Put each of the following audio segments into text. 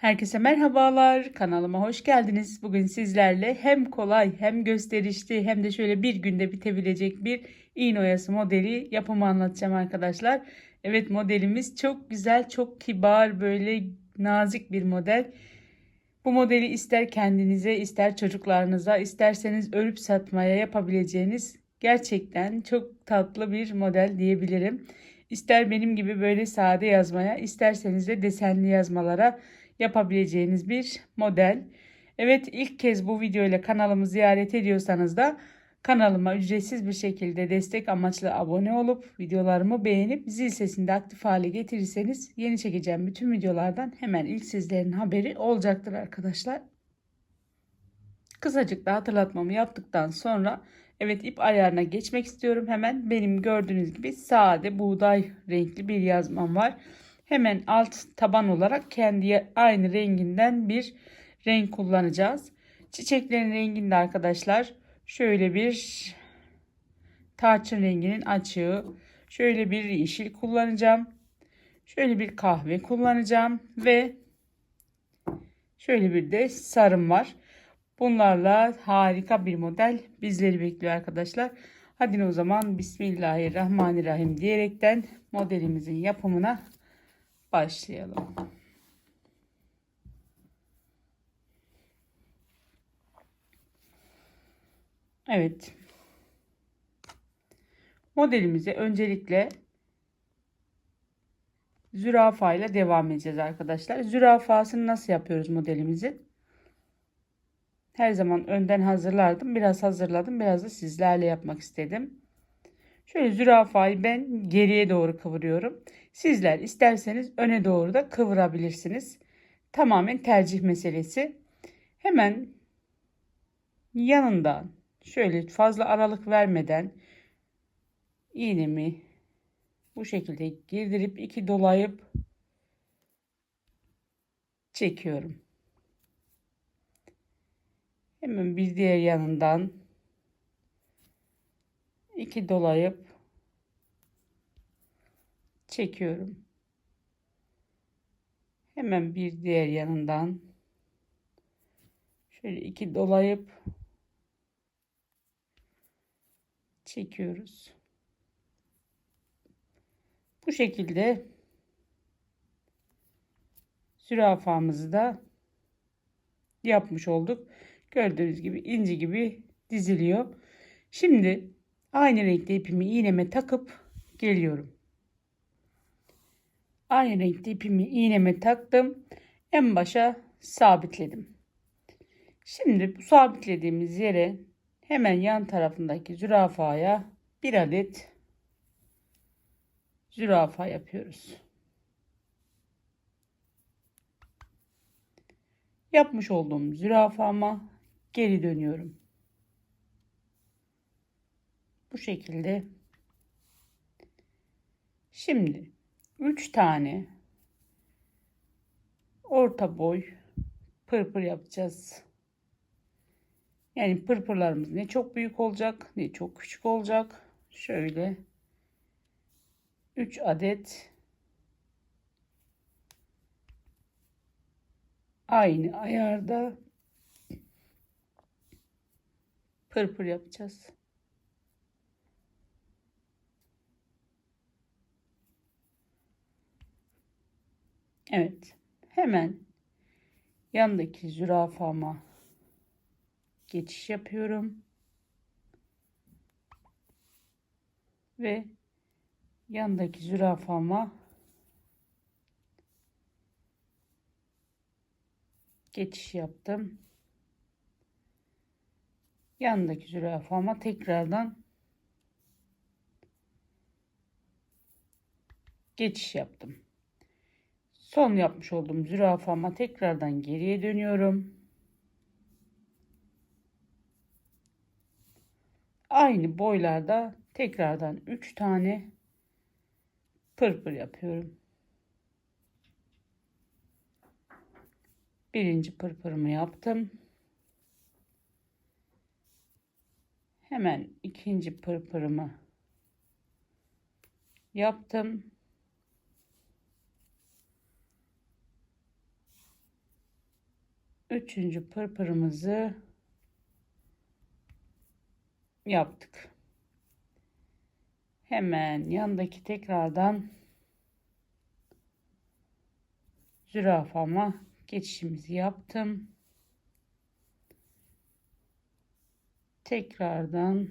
Herkese merhabalar. Kanalıma hoş geldiniz. Bugün sizlerle hem kolay hem gösterişli hem de şöyle bir günde bitebilecek bir iğne oyası modeli yapımı anlatacağım arkadaşlar. Evet modelimiz çok güzel, çok kibar, böyle nazik bir model. Bu modeli ister kendinize, ister çocuklarınıza, isterseniz örüp satmaya yapabileceğiniz gerçekten çok tatlı bir model diyebilirim. İster benim gibi böyle sade yazmaya, isterseniz de desenli yazmalara yapabileceğiniz bir model. Evet ilk kez bu video ile kanalımı ziyaret ediyorsanız da kanalıma ücretsiz bir şekilde destek amaçlı abone olup videolarımı beğenip zil sesini de aktif hale getirirseniz yeni çekeceğim bütün videolardan hemen ilk sizlerin haberi olacaktır arkadaşlar. Kısacık da hatırlatmamı yaptıktan sonra evet ip ayarına geçmek istiyorum. Hemen benim gördüğünüz gibi sade buğday renkli bir yazmam var. Hemen alt taban olarak kendi aynı renginden bir renk kullanacağız. Çiçeklerin renginde arkadaşlar şöyle bir tarçın renginin açığı, şöyle bir yeşil kullanacağım. Şöyle bir kahve kullanacağım ve şöyle bir de sarım var. Bunlarla harika bir model bizleri bekliyor arkadaşlar. Hadi o zaman Bismillahirrahmanirrahim diyerekten modelimizin yapımına başlayalım. Evet. Modelimize öncelikle zürafa ile devam edeceğiz arkadaşlar. Zürafasını nasıl yapıyoruz modelimizi? Her zaman önden hazırlardım. Biraz hazırladım. Biraz da sizlerle yapmak istedim. Şöyle zürafayı ben geriye doğru kıvırıyorum. Sizler isterseniz öne doğru da kıvırabilirsiniz. Tamamen tercih meselesi. Hemen yanından şöyle fazla aralık vermeden iğnemi bu şekilde girdirip iki dolayıp çekiyorum. Hemen bir diğer yanından iki dolayıp çekiyorum. Hemen bir diğer yanından şöyle iki dolayıp çekiyoruz. Bu şekilde zürafamızı da yapmış olduk. Gördüğünüz gibi inci gibi diziliyor. Şimdi aynı renkte ipimi iğneme takıp geliyorum. Aynı renkte ipimi iğneme taktım. En başa sabitledim. Şimdi bu sabitlediğimiz yere hemen yan tarafındaki zürafaya bir adet zürafa yapıyoruz. Yapmış olduğum zürafama geri dönüyorum. Bu şekilde. Şimdi 3 tane orta boy pırpır yapacağız. Yani pırpırlarımız ne çok büyük olacak ne çok küçük olacak. Şöyle 3 adet aynı ayarda pırpır yapacağız. Evet. Hemen yandaki zürafama geçiş yapıyorum. Ve yandaki zürafama geçiş yaptım. Yandaki zürafama tekrardan geçiş yaptım. Son yapmış olduğum zürafama tekrardan geriye dönüyorum. Aynı boylarda tekrardan 3 tane pırpır yapıyorum. Birinci pırpırımı yaptım. Hemen ikinci pırpırımı yaptım. Üçüncü pırpırımızı yaptık. Hemen yandaki tekrardan zürafama geçişimizi yaptım. Tekrardan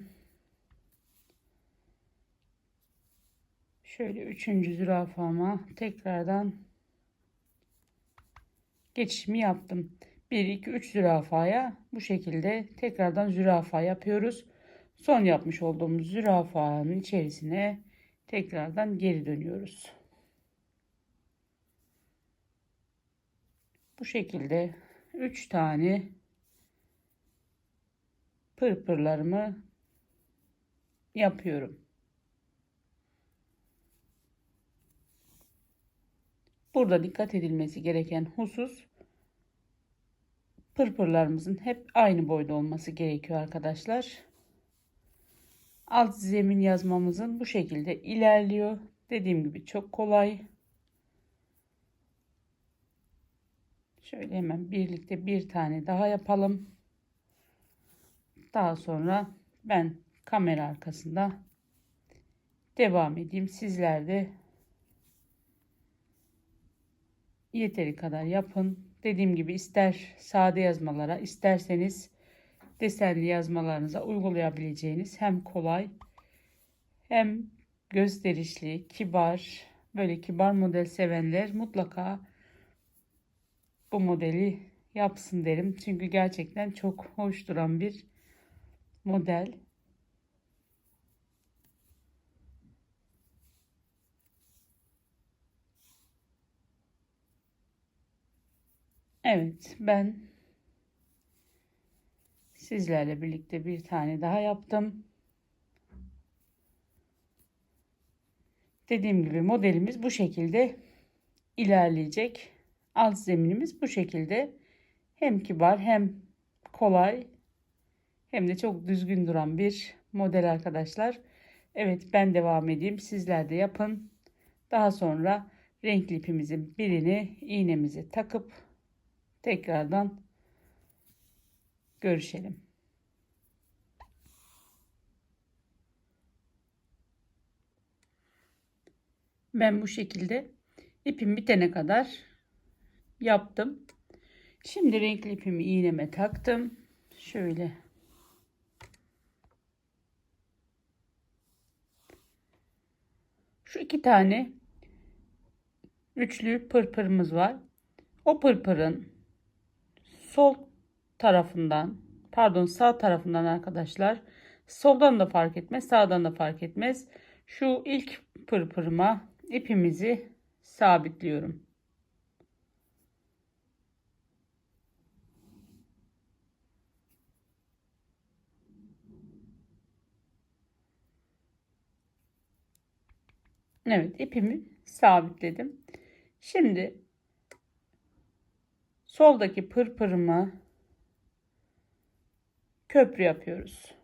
şöyle üçüncü zürafama tekrardan geçişimi yaptım. 1 2 3 zürafaya bu şekilde tekrardan zürafa yapıyoruz. Son yapmış olduğumuz zürafanın içerisine tekrardan geri dönüyoruz. Bu şekilde 3 tane pırpırlarımı yapıyorum. Burada dikkat edilmesi gereken husus pırpırlarımızın hep aynı boyda olması gerekiyor arkadaşlar. Alt zemin yazmamızın bu şekilde ilerliyor. Dediğim gibi çok kolay. Şöyle hemen birlikte bir tane daha yapalım. Daha sonra ben kamera arkasında devam edeyim. Sizler de yeteri kadar yapın. Dediğim gibi ister sade yazmalara isterseniz desenli yazmalarınıza uygulayabileceğiniz hem kolay hem gösterişli, kibar, böyle kibar model sevenler mutlaka bu modeli yapsın derim. Çünkü gerçekten çok hoş duran bir model. Evet ben sizlerle birlikte bir tane daha yaptım. Dediğim gibi modelimiz bu şekilde ilerleyecek. Alt zeminimiz bu şekilde hem kibar hem kolay hem de çok düzgün duran bir model arkadaşlar. Evet ben devam edeyim. Sizler de yapın. Daha sonra renkli ipimizin birini iğnemize takıp tekrardan görüşelim. Ben bu şekilde ipim bitene kadar yaptım. Şimdi renkli ipimi iğneme taktım. Şöyle Şu iki tane üçlü pırpırımız var. O pırpırın sol tarafından pardon sağ tarafından arkadaşlar soldan da fark etmez sağdan da fark etmez. Şu ilk pırpırıma ipimizi sabitliyorum. Evet ipimi sabitledim. Şimdi soldaki pırpırımı köprü yapıyoruz.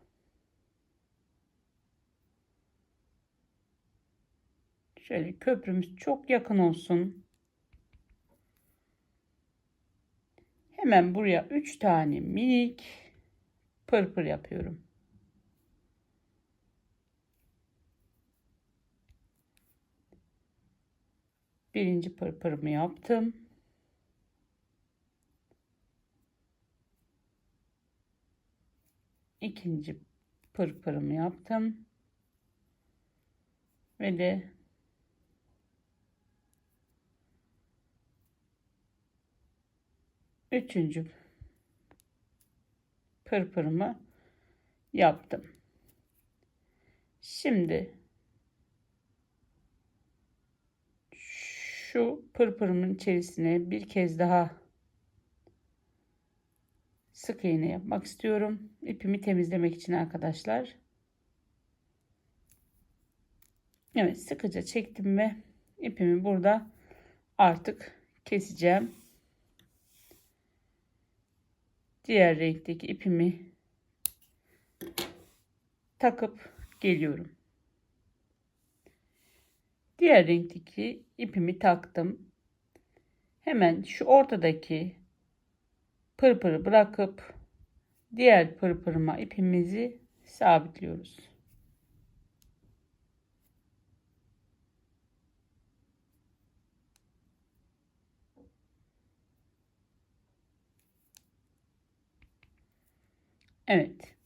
Şöyle köprümüz çok yakın olsun. Hemen buraya 3 tane minik pırpır yapıyorum. Birinci pırpırımı yaptım. İkinci pırpırımı yaptım. Ve de üçüncü pırpırımı yaptım. Şimdi şu pırpırımın içerisine bir kez daha sık iğne yapmak istiyorum. İpimi temizlemek için arkadaşlar. Evet sıkıca çektim ve ipimi burada artık keseceğim. Diğer renkteki ipimi takıp geliyorum. Diğer renkteki ipimi taktım. Hemen şu ortadaki pırpırı bırakıp diğer pırpırıma ipimizi sabitliyoruz. Evet.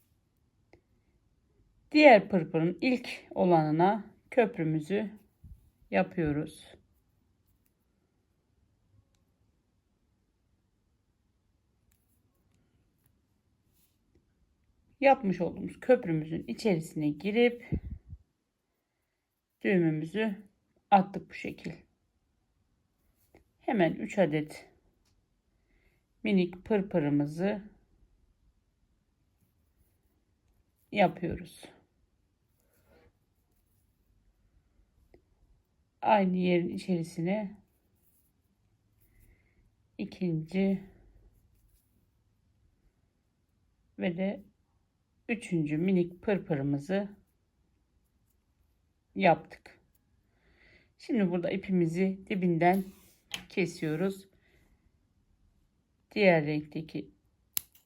Diğer pırpırın ilk olanına köprümüzü yapıyoruz. Yapmış olduğumuz köprümüzün içerisine girip düğümümüzü attık bu şekil. Hemen 3 adet minik pırpırımızı yapıyoruz. Aynı yerin içerisine ikinci ve de üçüncü minik pırpırımızı yaptık. Şimdi burada ipimizi dibinden kesiyoruz. Diğer renkteki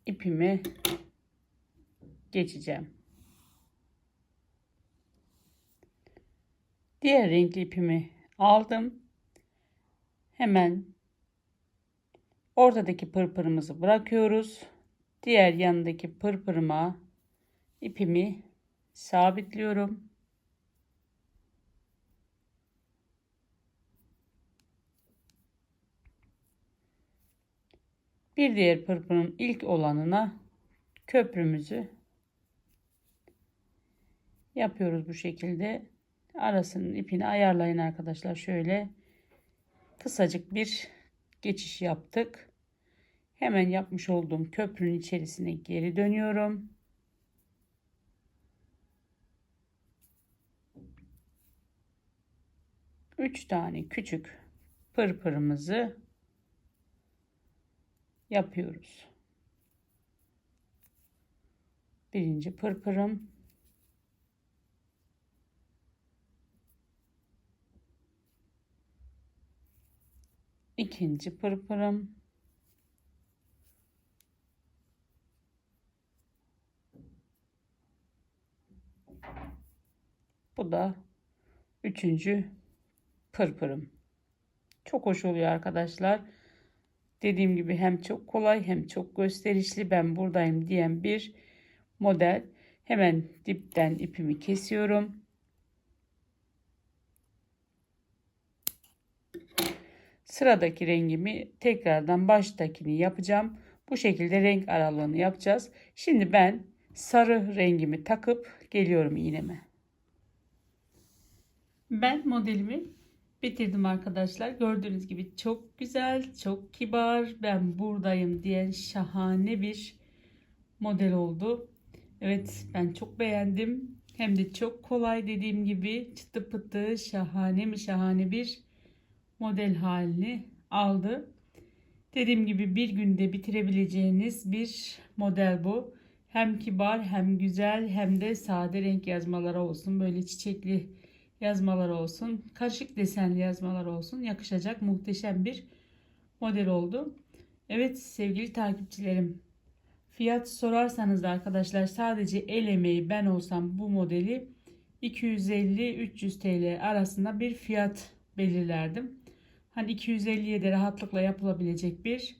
ipimi geçeceğim. Diğer renkli ipimi aldım. Hemen ortadaki pırpırımızı bırakıyoruz. Diğer yanındaki pırpırıma ipimi sabitliyorum. Bir diğer pırpırın ilk olanına köprümüzü yapıyoruz bu şekilde. Arasının ipini ayarlayın arkadaşlar. Şöyle kısacık bir geçiş yaptık. Hemen yapmış olduğum köprünün içerisine geri dönüyorum. Üç tane küçük pırpırımızı yapıyoruz. Birinci pırpırım ikinci pırpırım bu da üçüncü pırpırım çok hoş oluyor arkadaşlar dediğim gibi hem çok kolay hem çok gösterişli ben buradayım diyen bir model hemen dipten ipimi kesiyorum Sıradaki rengimi tekrardan baştakini yapacağım. Bu şekilde renk aralığını yapacağız. Şimdi ben sarı rengimi takıp geliyorum iğneme. Ben modelimi bitirdim arkadaşlar. Gördüğünüz gibi çok güzel, çok kibar, ben buradayım diyen şahane bir model oldu. Evet ben çok beğendim. Hem de çok kolay dediğim gibi çıtı pıtı şahane mi şahane bir model halini aldı. Dediğim gibi bir günde bitirebileceğiniz bir model bu. Hem kibar hem güzel hem de sade renk yazmaları olsun. Böyle çiçekli yazmalar olsun. Karışık desenli yazmalar olsun. Yakışacak muhteşem bir model oldu. Evet sevgili takipçilerim. Fiyat sorarsanız da arkadaşlar sadece el emeği ben olsam bu modeli 250-300 TL arasında bir fiyat belirlerdim. Hani 250'ye de rahatlıkla yapılabilecek bir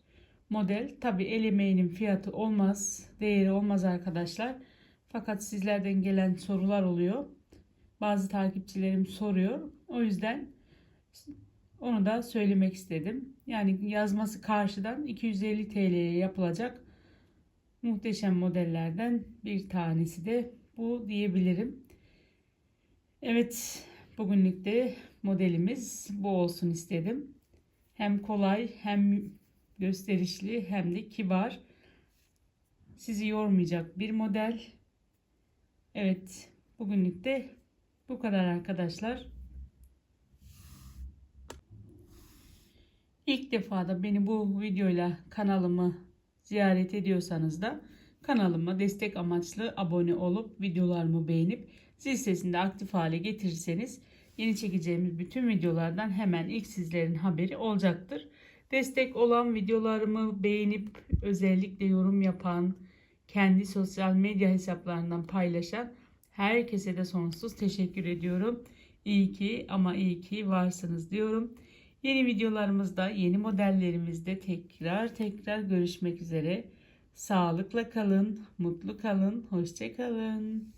model. Tabi el emeğinin fiyatı olmaz, değeri olmaz arkadaşlar. Fakat sizlerden gelen sorular oluyor. Bazı takipçilerim soruyor. O yüzden onu da söylemek istedim. Yani yazması karşıdan 250 TL'ye yapılacak muhteşem modellerden bir tanesi de bu diyebilirim. Evet bugünlük de modelimiz bu olsun istedim. Hem kolay hem gösterişli hem de kibar. Sizi yormayacak bir model. Evet bugünlük de bu kadar arkadaşlar. İlk defa da beni bu videoyla kanalımı ziyaret ediyorsanız da kanalıma destek amaçlı abone olup videolarımı beğenip zil sesini aktif hale getirirseniz yeni çekeceğimiz bütün videolardan hemen ilk sizlerin haberi olacaktır. Destek olan videolarımı beğenip özellikle yorum yapan, kendi sosyal medya hesaplarından paylaşan herkese de sonsuz teşekkür ediyorum. İyi ki ama iyi ki varsınız diyorum. Yeni videolarımızda, yeni modellerimizde tekrar tekrar görüşmek üzere. Sağlıkla kalın, mutlu kalın, hoşça kalın.